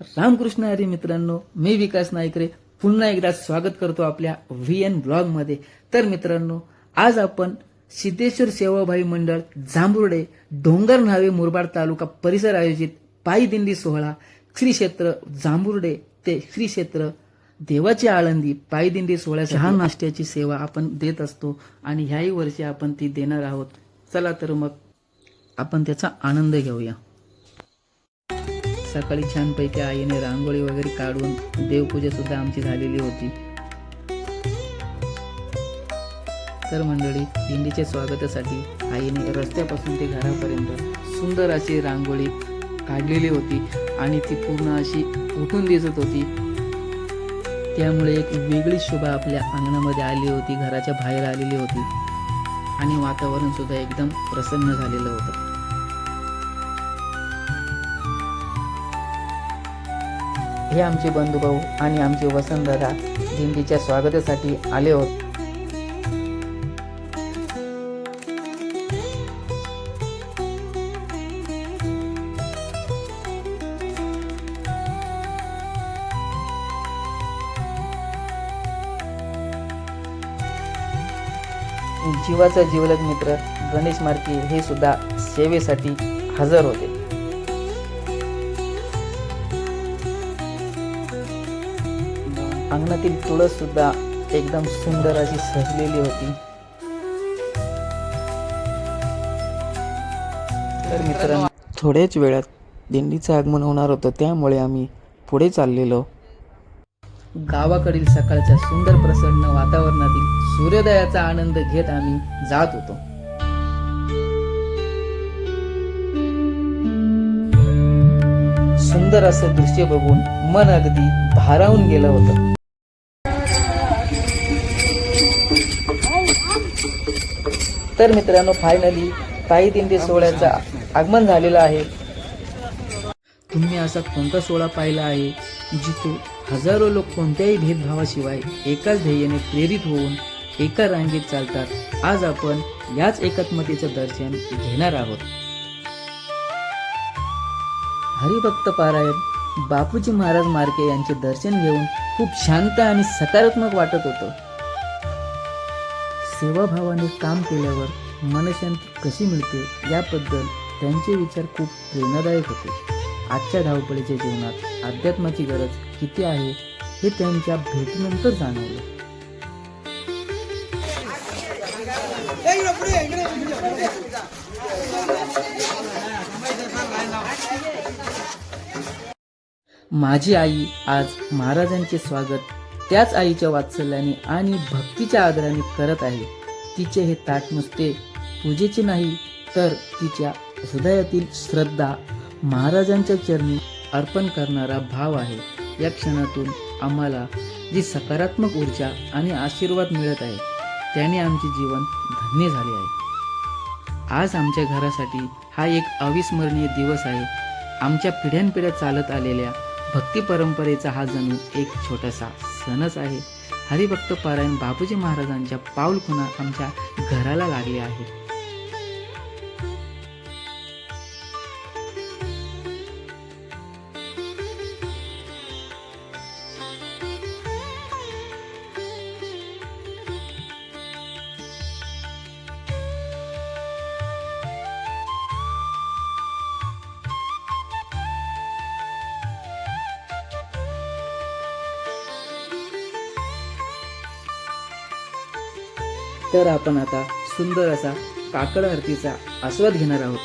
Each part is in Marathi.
रामकृष्ण हरी मित्रांनो मी विकास नाईकरे पुन्हा एकदा स्वागत करतो आपल्या व्ही एन ब्लॉगमध्ये. तर मित्रांनो आज आपण सिद्धेश्वर सेवाभावी मंडळ जांभुर्डे डोंगर न्हावे मुरबाड तालुका परिसर आयोजित पायी दिंडी सोहळा श्री क्षेत्र जांभुर्डे ते श्री क्षेत्र देवाची आळंदी पायी दिंडी सोहळ्या चहा नाश्त्याची सेवा आपण देत असतो आणि ह्याही वर्षी आपण ती देणार आहोत. चला तर मग आपण त्याचा आनंद घेऊया. सकाळी छानपैकी आईने रांगोळी वगैरे काढून देवपूजा सुद्धा आमची झालेली होती. तर मंडळी दिंडीच्या स्वागतासाठी आईने रस्त्यापासून ते घरापर्यंत सुंदर अशी रांगोळी काढलेली होती आणि ती पूर्ण अशी उठून दिसत होती. त्यामुळे एक वेगळी शोभा आपल्या अंगणामध्ये आली होती घराच्या बाहेर आलेली होती आणि वातावरण सुद्धा एकदम प्रसन्न झालेलं होतं. हे आमचे बंधुभाऊ आणि आमचे वसंतदादा दिंडीच्या स्वागतासाठी आले होते. जीवाचा जीवलग मित्र गणेश मार्के हे सुद्धा सेवेसाठी हजर होते. अंगणातील तुळस सुद्धा एकदम सुंदर अशी सजलेली होती. तर मित्रांनो थोड्याच वेळात दिंडीचं आगमन होणार होतं त्यामुळे आम्ही पुढे चाललेलो. गावाकडील सकाळच्या सुंदर प्रसन्न वातावरणातील सूर्योदयाचा आनंद घेत आम्ही जात होतो. सुंदर असं दृश्य बघून मन अगदी भारावून गेलं होतं. तर मित्रांनो फायनली पायी दिंडी सोहळ्याचं आगमन झालेलं आहे. तुम्ही असा कोणता सोहळा पाहिला आहे जिथे हजारो लोक कोणत्याही भेदभावाशिवाय एकाच ध्येयाने प्रेरित होऊन एका रांगेत चालतात? आज आपण याच एकात्मतेचं दर्शन घेणार आहोत. हरिभक्त पारायण बापूजी महाराज मार्के यांचे दर्शन घेऊन खूप शांत आणि सकारात्मक वाटत होतं. सेवाभावाने काम केल्यावर मनशांती कशी मिळते याबद्दल त्यांचे विचार खूप प्रेरणादायक होते. आजच्या धावपळीच्या जीवनात अध्यात्माची गरज किती आहे हे त्यांच्या भेटीनंतर जाणवलं. माझी आई आज महाराजांचे स्वागत त्याच आईच्या वात्सल्याने आणि भक्तीच्या आदराने करत आहे. तिचे हे ताट नुसते पूजेचे नाही तर तिच्या हृदयातील श्रद्धा महाराजांच्या चरणी अर्पण करणारा भाव आहे. या क्षणातून आम्हाला जी सकारात्मक ऊर्जा आणि आशीर्वाद मिळत आहे त्याने आमचे जीवन धन्य झाले आहे. आज आमच्या घरासाठी हा एक अविस्मरणीय दिवस आहे. आमच्या पिढ्यानपिढ्या चालत आलेल्या भक्ती परंपरेचा हा जणू एक छोटासा सणच आहे. हरिभक्त पारायण बापूजी महाराजांच्या पाऊलखुणा आमच्या घराला लागल्या आहेत तर आपण आता सुंदर असा काकड आरतीचा आस्वाद घेणार आहोत.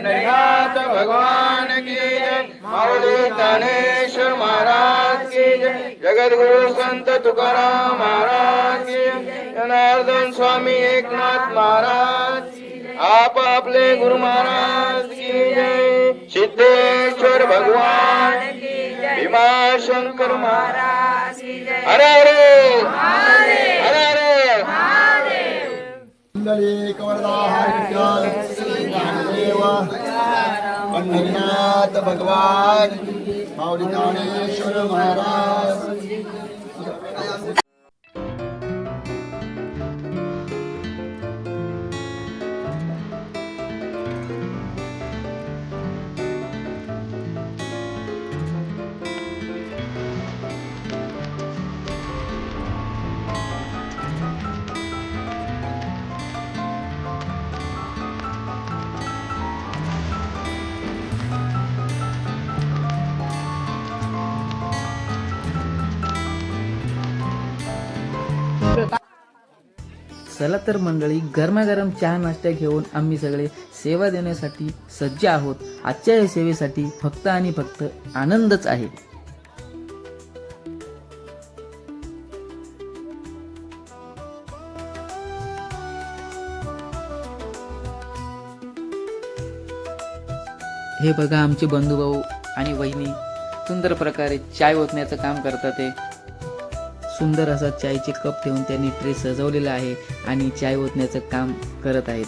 पंढरीनाथ भगवान की जय। माऊली ज्ञानेश्वर महाराज की जय। जगद्गुरु संत तुकाराम महाराज की जय। जनार्दन स्वामी एकनाथ महाराज आप आपले गुरु महाराज की जय। सिद्धेश्वर भगवान भीमाशंकर महाराज अरे अरे अरे अरे पंढरीनाथ भगवान। माऊली चला तर मंडळी गरमागरम चहा नाश्ता घेऊन आम्ही सगळे सेवा देण्यासाठी सज्ज आहोत. आजच्या या सेवेसाठी फक्त आणि फक्त आनंदच आहे. हे बघा आमचे बंधुभाऊ आणि वहिनी सुंदर प्रकारे चाय ओतण्याचं काम करतात ते सुंदर असा चायचे कप ठेवून त्यांनी ट्रे सजवलेला आहे. आणि चाय ओतण्याचं काम करत आहेत.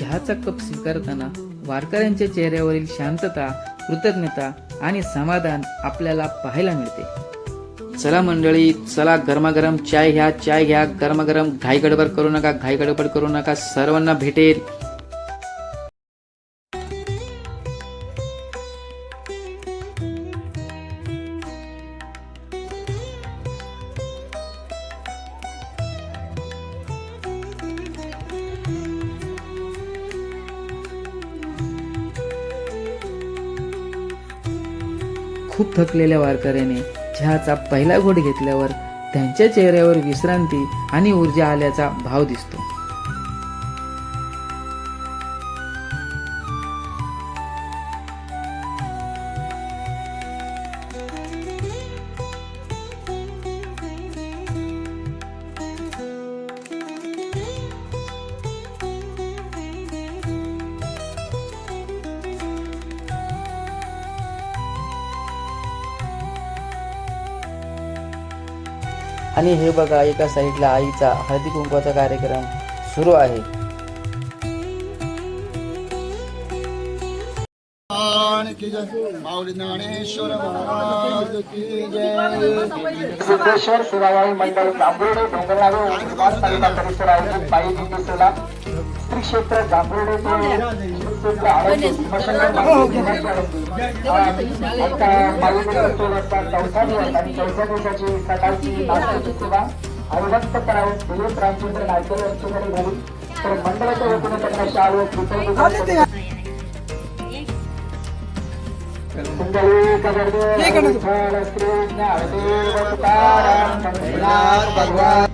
चहाचा कप स्वीकारताना वारकऱ्यांच्या चेहऱ्यावरील शांतता कृतज्ञता आणि समाधान आपल्याला पाहायला मिळते. चला मंडळी चला गरमागरम चाय घ्या चाय घ्या गरमागरम घाई गडबड करू नका घाई गडबड करू नका सर्वांना भेटेल. खूप थकलेल्या वारकऱ्याने चहाचा पहिला घोट घेतल्यावर त्यांच्या चेहऱ्यावर विश्रांती आणि ऊर्जा आल्याचा भाव दिसतो. आणि हे बघा एका साईडला आईचा हळदी कुंकवाचा कार्यक्रम सुरू आहे. भगवान की जय। माऊली ज्ञानेश्वर महाराज की जय। सिद्धेश्वर सुरावाई मंडळ जांभुर्डे डोंगरनावे उस्मान तालुका परिसर आयोजित पायी दिंडी श्री क्षेत्र जांभुर्डे ते क्षेत्र आता पायी दिंडी चौथा दिवस आणि चौथ्या दिवसाची सकाळची नाश्त्याची सेवा करावं. दिलीप रामचंद्र नायकर यांच्या झाली तर मंडळाच्या वतीने त्यांना शाळेत भगवान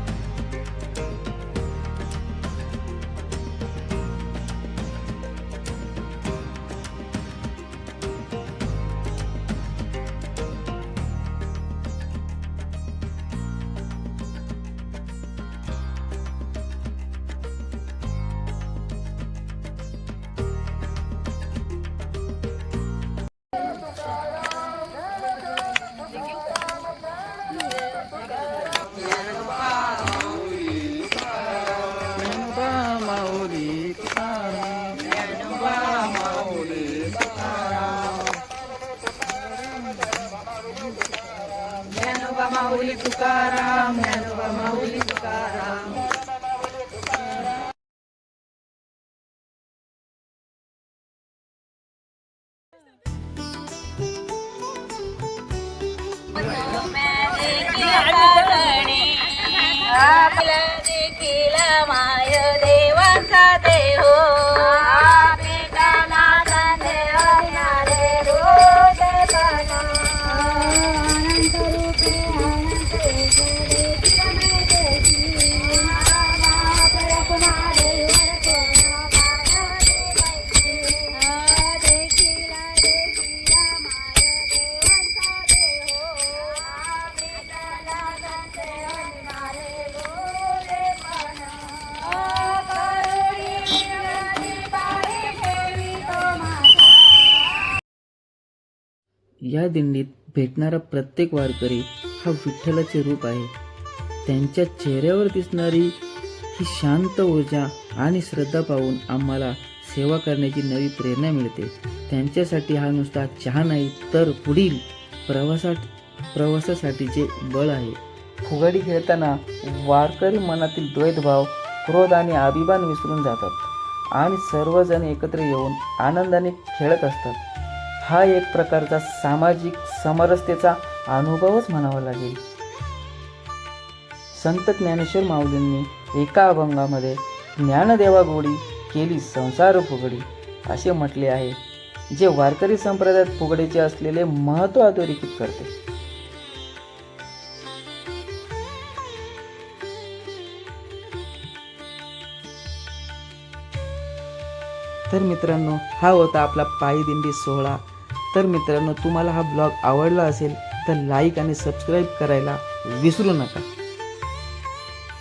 आपलं देखील माय देवाचा देव. या दिंडीत भेटणारा प्रत्येक वारकरी हा विठ्ठलाचे रूप आहे. त्यांच्या चेहऱ्यावर दिसणारी ही शांत ऊर्जा आणि श्रद्धा पाहून आम्हाला सेवा करण्याची नवी प्रेरणा मिळते. त्यांच्यासाठी हा नुसता चहा नाही तर पुढील प्रवासात प्रवासासाठीचे बळ आहे. फुगडी खेळताना वारकरी मनातील द्वैतभाव क्रोध आणि अभिमान विसरून जातात आणि सर्वजण एकत्र येऊन आनंदाने खेळत असतात. हा एक प्रकारचा सामाजिक समरसतेचा अनुभवच म्हणावा लागेल. संत ज्ञानेश्वर माऊलींनी एका अभंगामध्ये ज्ञानदेवा गोडी केली संसार फुगडी असे म्हटले आहे जे वारकरी संप्रदायात फुगडीचे असलेले महत्त्व अधोरेखित करते. तर मित्रांनो हा होता आपला पायी दिंडी सोहळा. तर मित्रांनो तुम्हाला हा ब्लॉग आवडला असेल तर लाईक आणि सबस्क्राईब करायला विसरू नका.